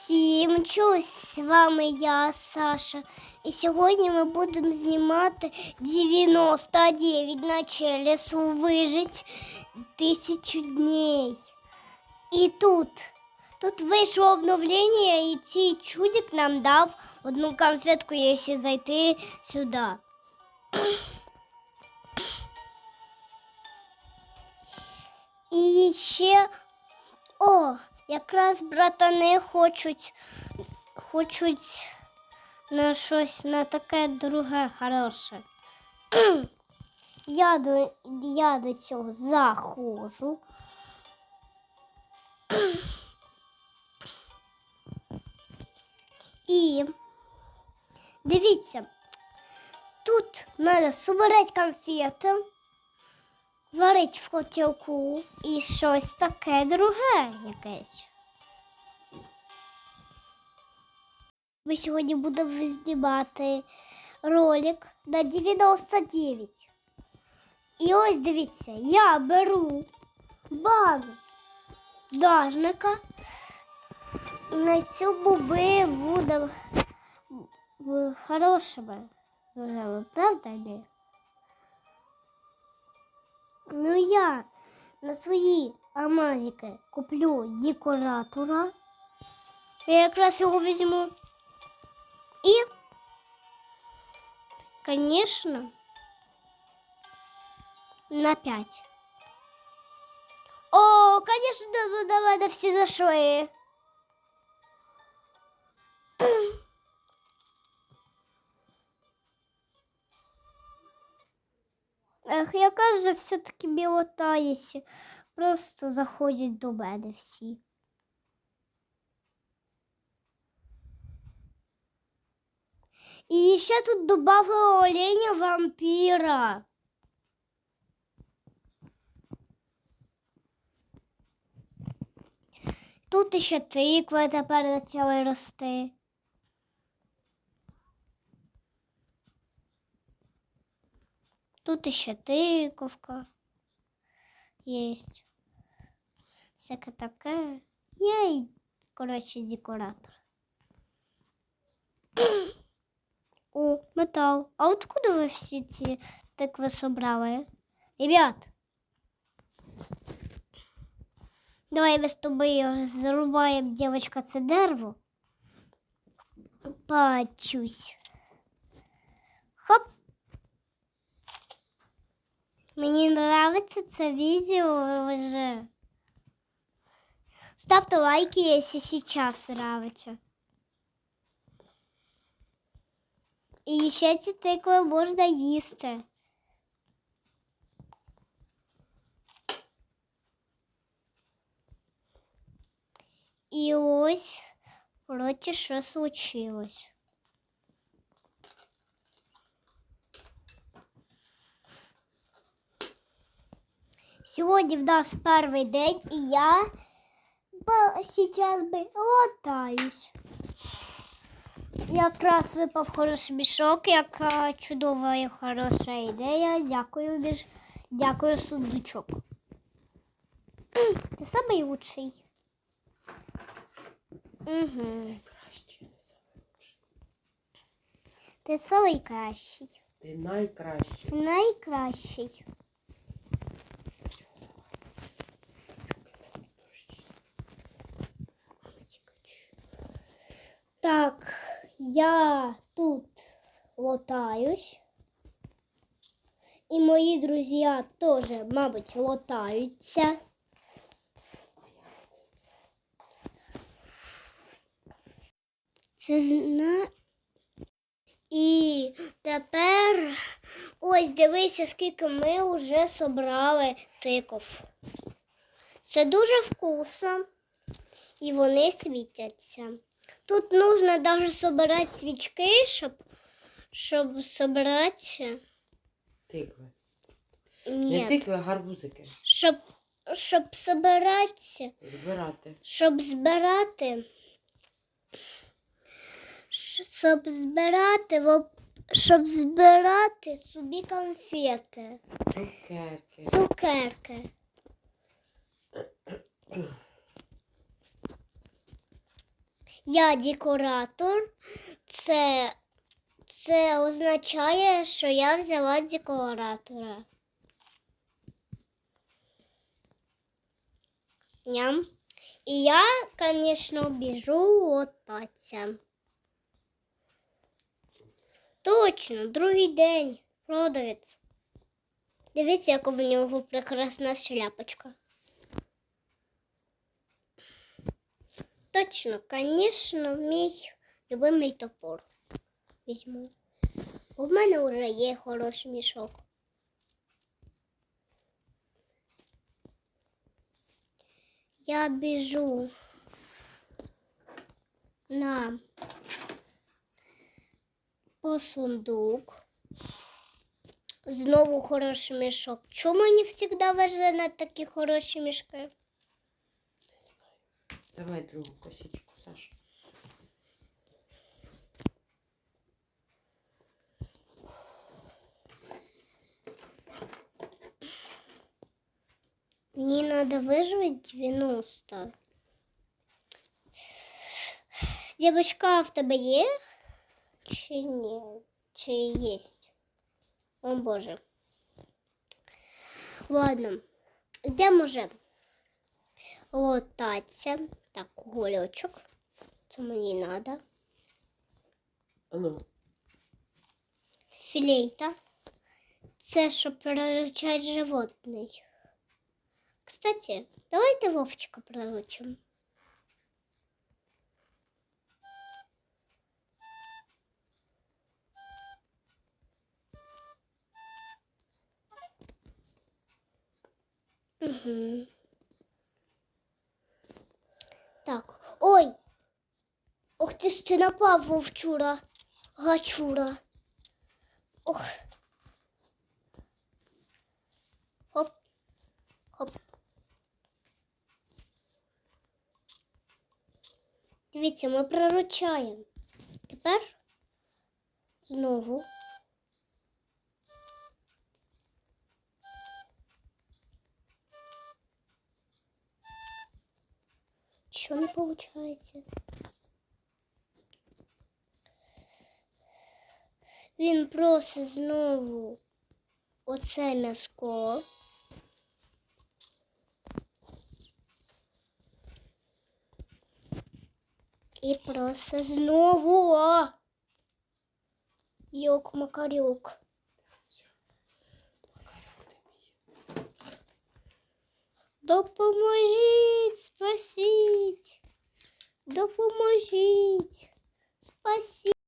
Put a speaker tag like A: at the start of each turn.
A: Всім чусь, з вами я, Саша. І сьогодні ми будемо знімати 99, наче лісу вижить тисячу днів. І тут, тут вийшло обновлення, і цей чудик нам дав одну конфетку, якщо зайти сюди. І ще о, Якраз братани хочуть, хочуть на щось на таке друге хороше. Я до, я до цього заходжу. І дивіться, тут треба собирати конфети варить в котілку і щось таке друге якесь. Ми сьогодні будемо знімати ролик на 99. І ось дивіться, я беру банк дажника. На цьому ми будемо хорошими правда? Ні? Ну я на свої амазики куплю декоратора. Я якраз його візьму. І, звісно, на 5. О, звісно, до, до мене всі зайшли. Ех, яка ж все-таки білота є. Просто заходять до мене всі. І ще тут додали оленя вампіра. Тут ще тиква тепер почали рости. Тут еще тыковка есть. Всякое такое. Я и, короче, декоратор. О, металл. А откуда вы все эти тыквы собрали? Ребят, давай мы с тобой зарубаем, девочка, це дерево. Почусь. Хоп. Мені нравится це відео вже. Ставте лайки, якщо сейчас нравится. І ще ці тикви можна їсти. І ось, коротше, що случилось. Сьогодні в нас перший день, і я сейчас би латаюсь. Якраз випав хороший мішок, яка чудова і хороша ідея. Дякую, біж... Дякую, сундучок. Ти самий лучший. Угу.
B: Краще, не лучше.
A: Ти самий кращий.
B: Ти найкраще.
A: Найкращий. Так, я тут лотаюсь. І мої друзі теж, мабуть, лотаються. Це зна. І тепер ось дивися, скільки ми вже собрали тиков. Це дуже вкусно і вони світяться. Тут нужно даже собирати свічки, щоб, щоб собрати.
B: Тикви. Не тикви, а гарбузики.
A: щоб, щоб собирати,
B: Збирати.
A: щоб збирати. Щоб збирати, во- щоб збирати собі конфети,
B: Цукерки.
A: цукерки. я декоратор, це, це означає, що я взяла декоратора. Ням. І я, звісно, біжу лотатися. Точно, другий день. Продавець. Дивіться, яка в нього прекрасна шляпочка. Точно, звісно, мій любимий топор. Візьму. У мене вже є хороший мішок. Я біжу на по сундук. Знову хороший мішок. Чому мені завжди везе на такі хороші мішки?
B: Давай другу косичку, Саша.
A: Мені треба виживати 90. Дівчинка, а в тебе є? Чи ні? Чи є? О Боже. Ладно. Йдемо вже Лотатися. Так, гольочок. Це мені треба.
B: А ну,
A: Філейта. Це щоб приручати животний. Кстати, давайте Вовчика приручимо. Угу. Так. Ой! Ти напав, вовчура. Гачура. Ох. Хоп. Хоп. Дивіться, ми приручаємо. Тепер знову. Що не виходить? Він просить знову оце м'яско. І просить знову. Йок макарюк. Допоможіть, спасіть. Допоможіть. Спасіть.